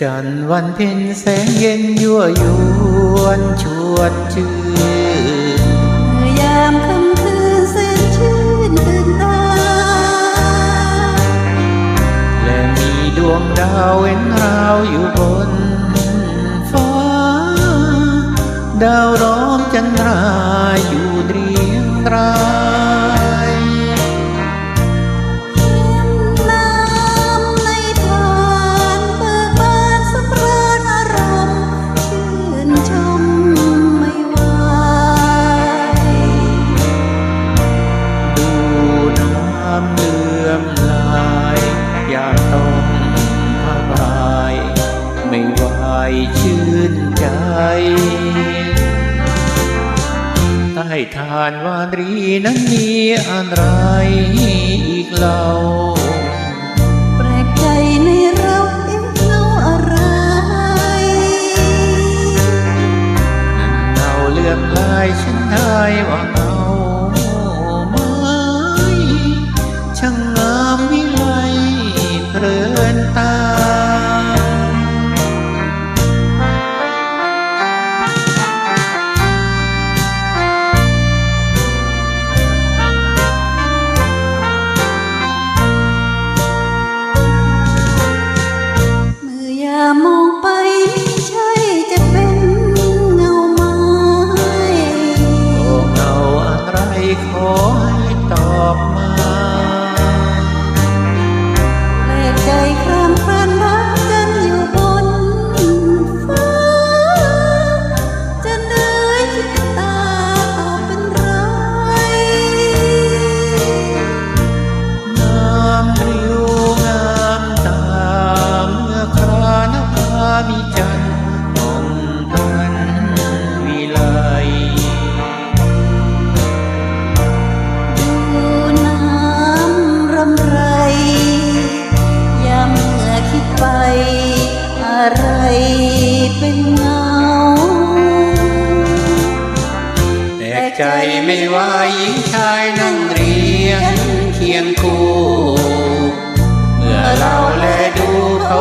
จันวันเพ็ญแสงเย็นยั่วยวนชวนชื่นยามค่ำคืนแสนชื่นตื่นตาและมีดวงดาวเว้นราวอยู่บนฟ้า ดาวล้อมจันทราอยู่ ไม่ไหวชื่นใจ ใต้ทานวานรีนั้นมีอะไรอีกเล่า แปลกใจในเราเอ๊ะเงาอะไรเงาเลือมลายฉันได้ว่าเงาไม้ช่าง ใจไม่ว่าหญิงชายนั่งเรียงเคียงคู่ เมื่อเราแลดูเขา